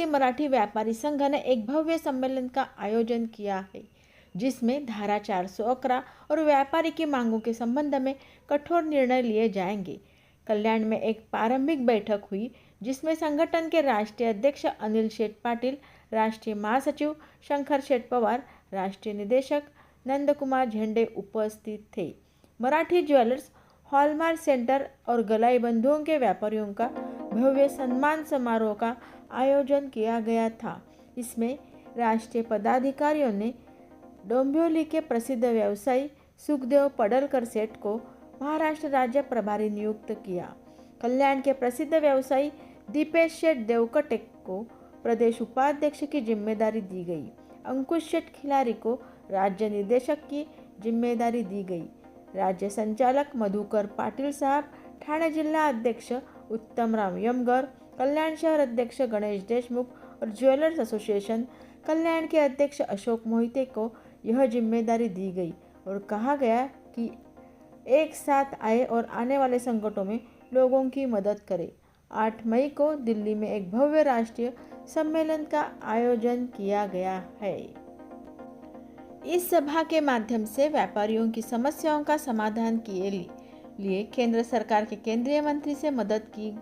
भारतीय मराठी व्यापारी संघ ने एक भव्य सम्मेलन का आयोजन किया है, जिसमें धारा 411 और व्यापारी की मांगों के संबंध में कठोर निर्णय लिए जाएँगे। कल्याण में एक प्रारंभिक बैठक हुई, जिसमें संगठन के राष्ट्रीय अध्यक्ष अनिल शेठ पाटिल, राष्ट्रीय महासचिव शंकर शेठ पवार, राष्ट्रीय निदेशक नंदकुमार झंडे उपस्थित थे। मराठी ज्वेलर्स हॉलमार्क सेंटर और गलाई बंधुओं के व्यापारियों का भव्य सम्मान समारोह का आयोजन किया गया था। इसमें राष्ट्रीय पदाधिकारियों ने डोंबिवली के प्रसिद्ध व्यवसायी सुखदेव पडलकर सेठ को महाराष्ट्र राज्य प्रभारी नियुक्त किया। कल्याण के प्रसिद्ध व्यवसायी दीपेश शेठ देवकटे को प्रदेश उपाध्यक्ष की ज़िम्मेदारी दी गई। अंकुश शेठ खिलारी को राज्य निदेशक की ज़िम्मेदारी दी गई। राज्य संचालक मधुकर पाटिल साहब, ठाणे जिला अध्यक्ष उत्तम राम यमगर, कल्याण शहर अध्यक्ष गणेश देशमुख और ज्वेलर्स एसोसिएशन कल्याण के अध्यक्ष अशोक मोहिते को यह ज़िम्मेदारी दी गई और कहा गया कि एक साथ आए और आने वाले संकटों में लोगों की मदद करें। आठ मई को दिल्ली में एक भव्य राष्ट्रीय सम्मेलन का आयोजन किया गया है। इस सभा के माध्यम से व्यापारियों की समस्याओं का समाधान किए लिए केंद्र सरकार के केंद्रीय मंत्री से मदद की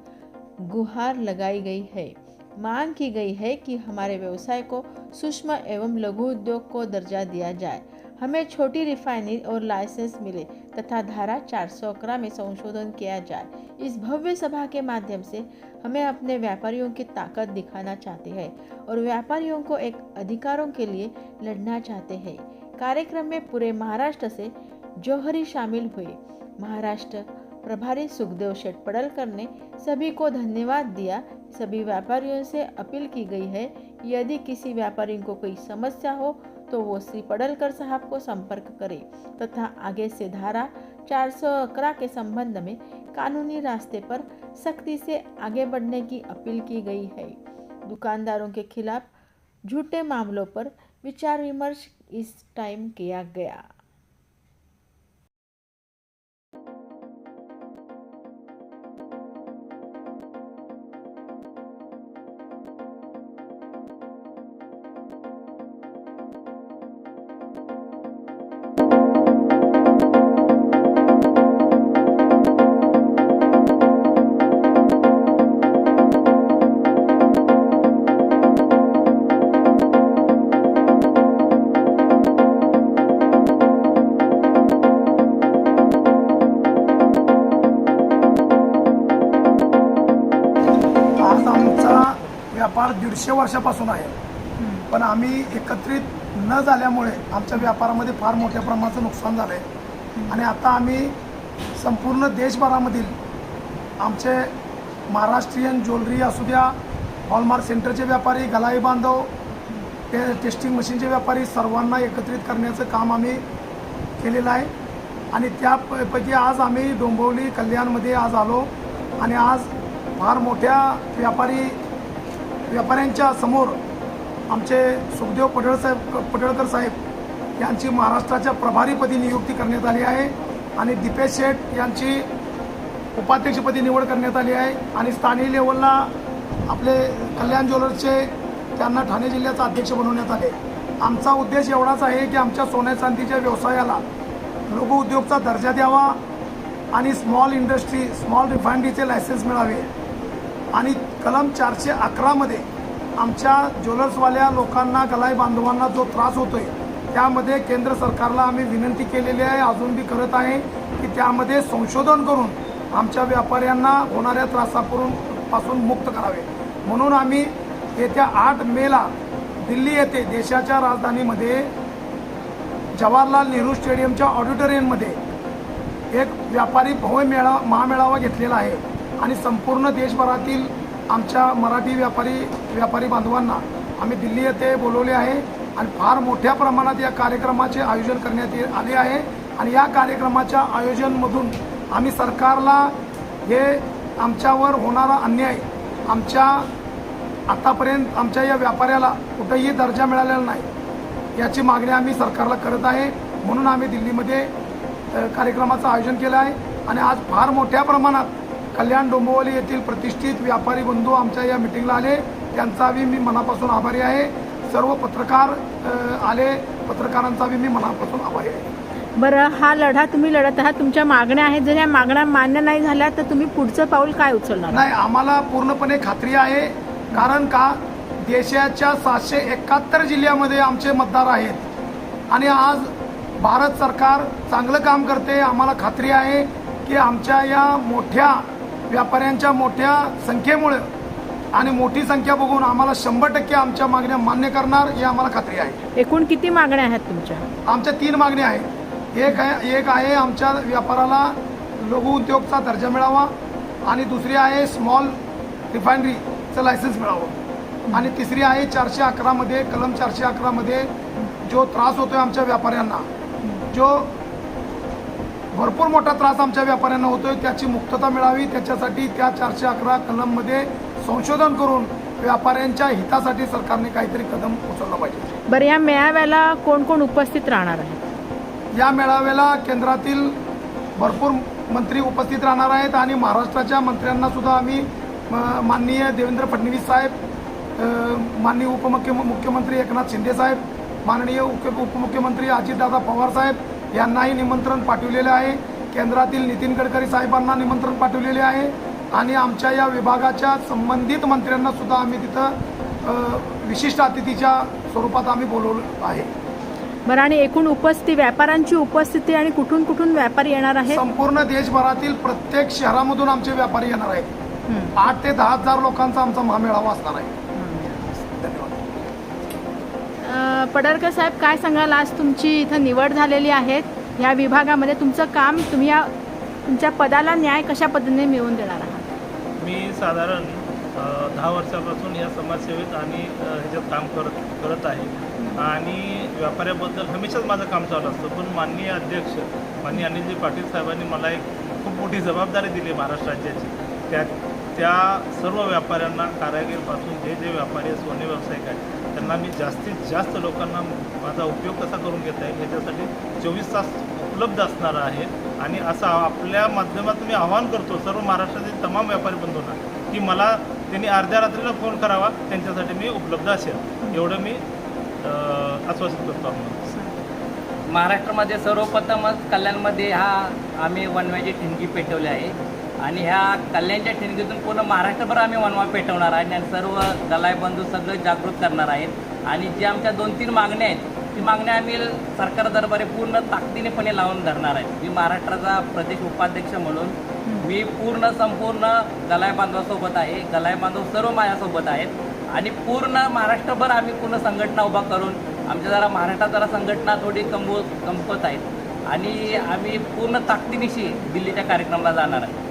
गुहार लगाई गई है। मांग की गई है कि हमारे व्यवसाय को सूक्ष्म एवं लघु उद्योग को दर्जा दिया जाए। हमें छोटी रिफाइनरी और लाइसेंस मिले तथा धारा चार सौ में संशोधन किया जाए। इस भव्य सभा के माध्यम से हमें अपने व्यापारियों की ताकत दिखाना चाहते हैं और व्यापारियों को एक अधिकारों के लिए लड़ना चाहते हैं। कार्यक्रम में पूरे महाराष्ट्र से जौहरी शामिल हुए। महाराष्ट्र प्रभारी सुखदेव शेठ पडलकर ने सभी को धन्यवाद दिया। सभी व्यापारियों से अपील की गई है यदि किसी व्यापारी को कोई समस्या हो तो वो श्री पडलकर साहब को संपर्क करें तथा आगे से धारा चार के संबंध में कानूनी रास्ते पर सख्ती से आगे बढ़ने की अपील की गई है। दुकानदारों के खिलाफ झूठे मामलों पर विचार विमर्श इस टाइम किया गया। व्यापार दीडशे वर्षापासून आहे. पण आम्ही एकत्रित न झाल्यामुळे आमच्या व्यापारामध्ये फार मोठ्या प्रमाणाचं नुकसान झालं आहे आणि आता आम्ही संपूर्ण देशभरामधील आमचे महाराष्ट्रीयन ज्वेलरी असू द्या हॉलमार्क सेंटरचे व्यापारी गलाई बांधव ते टेस्टिंग मशीनचे व्यापारी सर्वांना एकत्रित करण्याचं काम आम्ही केलेलं आहे. आणि त्यापैकी आज आम्ही डोंबिवली कल्याणमध्ये आज आलो. आणि आज फार मोठ्या व्यापारी व्यापाऱ्यांच्या समोर आमचे सुखदेव पडळ साहेब पडळकर साहेब यांची महाराष्ट्राच्या प्रभारीपदी नियुक्ती करण्यात आली आहे आणि दीपेश शेठ यांची उपाध्यक्षपदी निवड करण्यात आली आहे. आणि स्थानिक लेवलला आपले कल्याण ज्वेलर्सचे त्यांना ठाणे जिल्ह्याचा अध्यक्ष बनवण्यात आले. आमचा उद्देश एवढाच आहे की आमच्या सोन्या चांदीच्या व्यवसायाला लघुउद्योगचा दर्जा द्यावा आणि स्मॉल इंडस्ट्री स्मॉल रिफायनरीचे लायसन्स मिळावे. आणि कलम चारशे अकरामध्ये आमच्या ज्वेलर्सवाल्या लोकांना गलाई बांधवांना जो त्रास होतोय त्यामध्ये केंद्र सरकारला आम्ही विनंती केलेली आहे अजून बी करत आहे की त्यामध्ये संशोधन करून आमच्या व्यापाऱ्यांना होणाऱ्या त्रासापासून पासून मुक्त करावे. म्हणून आम्ही येत्या आठ मेला दिल्ली येथे देशाच्या राजधानीमध्ये जवाहरलाल नेहरू स्टेडियमच्या ऑडिटोरियममध्ये एक व्यापारी भव्य मेळा महामेळावा घेतलेला आहे. आणि संपूर्ण देशभरातील आमच्या मराठी व्यापारी व्यापारी बांधवांना आम्ही दिल्ली येथे बोलवले आहे आणि फार मोठ्या प्रमाणात या कार्यक्रमाचे आयोजन करण्यात ये- आले आहे. आणि या कार्यक्रमाच्या आयोजनमधून आम्ही सरकारला हे आमच्यावर होणारा अन्याय आमच्या आतापर्यंत आमच्या या व्यापाऱ्याला कुठंही दर्जा मिळालेला नाही याची मागणी आम्ही सरकारला करत आहे. म्हणून आम्ही दिल्लीमध्ये कार्यक्रमाचं आयोजन केलं आहे. आणि आज फार मोठ्या प्रमाणात कल्याण डोंबिवली येथील प्रतिष्ठित व्यापारी बंधू आमच्या या मिटिंगला आले. त्यांचाही मी मनापासून आभारी आहे. सर्व पत्रकार आले. पत्रकारांचाही मी मनापासून आभारी आहे. बरं हा लढा तुम्ही लढत आहात. तुमच्या मागण्या आहेत. जर या मागण्या मान्य नाही झाल्या तर तुम्ही पुढचं पाऊल काय उचलणार? नाही आम्हाला पूर्णपणे खात्री आहे. कारण का? देशाच्या सातशे एकाहत्तर जिल्ह्यामध्ये आमचे मतदार आहेत. आणि आज भारत सरकार चांगलं काम करते. आम्हाला खात्री आहे की आमच्या या मोठ्या व्यापाऱ्यांच्या मोठ्या संख्येमुळे आणि मोठी संख्या बघून आम्हाला शंभर टक्के आमच्या मागण्या मान्य करणार ही आम्हाला खात्री आहे. एकूण किती मागण्या आहेत तुमच्या? आमच्या तीन मागण्या आहेत. एक आहे एक आहे आमच्या व्यापाराला लघु उद्योगचा दर्जा मिळावा आणि दुसरी आहे स्मॉल रिफायनरीचं लायसन्स मिळावं. आणि तिसरी आहे चारशे अकरामध्ये कलम चारशे अकरामध्ये जो त्रास होतोय आमच्या व्यापाऱ्यांना जो भरपूर मोठा त्रास आमच्या व्यापाऱ्यांना होतोय. त्याची मुक्तता मिळावी. त्याच्यासाठी त्या चारशे अकरा कलममध्ये संशोधन करून व्यापाऱ्यांच्या हितासाठी सरकारने काहीतरी कदम उचलला पाहिजे. बरं या मेळाव्याला कोण कोण उपस्थित राहणार आहे या मेळाव्याला केंद्रातील भरपूर मंत्री उपस्थित राहणार आहेत आणि महाराष्ट्राच्या मंत्र्यांना सुद्धा आम्ही माननीय देवेंद्र फडणवीस साहेब माननीय उपमुख्य मुख्यमंत्री एकनाथ शिंदे साहेब माननीय उप- उपमुख्यमंत्री अजितदादा पवार साहेब यांनाही निमंत्रण पाठवलेले आहे. केंद्रातील नितीन गडकरी साहेबांना निमंत्रण पाठवलेले आहे. आणि आमच्या या विभागाच्या संबंधित मंत्र्यांना सुद्धा आम्ही तिथं विशिष्ट अतिथीच्या स्वरूपात आम्ही बोलवलं आहे. बरं आणि एकूण उपस्थिती व्यापाऱ्यांची उपस्थिती आणि कुठून कुठून व्यापारी येणार आहेत? संपूर्ण देशभरातील प्रत्येक शहरामधून आमचे व्यापारी येणार आहेत. आठ ते दहा हजार लोकांचा आमचा महामेळावा असणार आहे. पडळकर साहेब काय सांगाल? आज तुमची इथं निवड झालेली आहे. या विभागामध्ये तुमचं काम तुम्ही या तुमच्या पदाला न्याय कशा पद्धतीने मिळवून देणार आहात? मी साधारण दहा वर्षापासून या समाजसेवेत आणि ह्याच्यात काम करत करत आहे. आणि व्यापाऱ्याबद्दल हमेशाच माझं काम चालू असतं. पण माननीय अध्यक्ष माननीय अनिलजी पाटील साहेबांनी मला एक खूप मोठी जबाबदारी दिली महाराष्ट्र राज्याची. त्या त्या सर्व व्यापाऱ्यांना कारागीरपासून जे जे व्यापारी सोने व्यावसायिक आहेत त्यांना मी जास्तीत जास्त लोकांना माझा उपयोग कसा करून घेता येईल याच्यासाठी चोवीस तास उपलब्ध असणार आहे. आणि असं आपल्या माध्यमातून मी आवाहन करतो सर्व महाराष्ट्रातील तमाम व्यापारी बंधूंना की मला त्यांनी अर्ध्या रात्रीला फोन करावा त्यांच्यासाठी मी उपलब्ध असेल. एवढं मी आश्वासित करतो आपण महाराष्ट्रामध्ये सर्वप्रथमच कल्याणमध्ये हा आम्ही वनव्याची ठिणगी पेटवली आहे. आणि ह्या कल्याणच्या ठिणगीतून पूर्ण महाराष्ट्रभर आम्ही वनवा पेटवणार आहे आणि सर्व दलाय बंधू सगळं जागृत करणार आहेत. आणि जी आमच्या दोन तीन मागण्या आहेत ती मागण्या आम्ही सरकार दरबारी पूर्ण ताकदीनेपणे लावून धरणार आहे मी महाराष्ट्राचा प्रदेश उपाध्यक्ष म्हणून मी पूर्ण संपूर्ण गलाय बांधवासोबत आहे. गलाय बांधव सर्व माझ्यासोबत आहेत. आणि पूर्ण महाराष्ट्रभर आम्ही पूर्ण संघटना उभा करून आमच्या जरा महाराष्ट्रात जरा संघटना थोडी कमवत कमवत आहेत. आणि आम्ही पूर्ण ताकदीनिशी दिल्लीच्या कार्यक्रमाला जाणार आहे.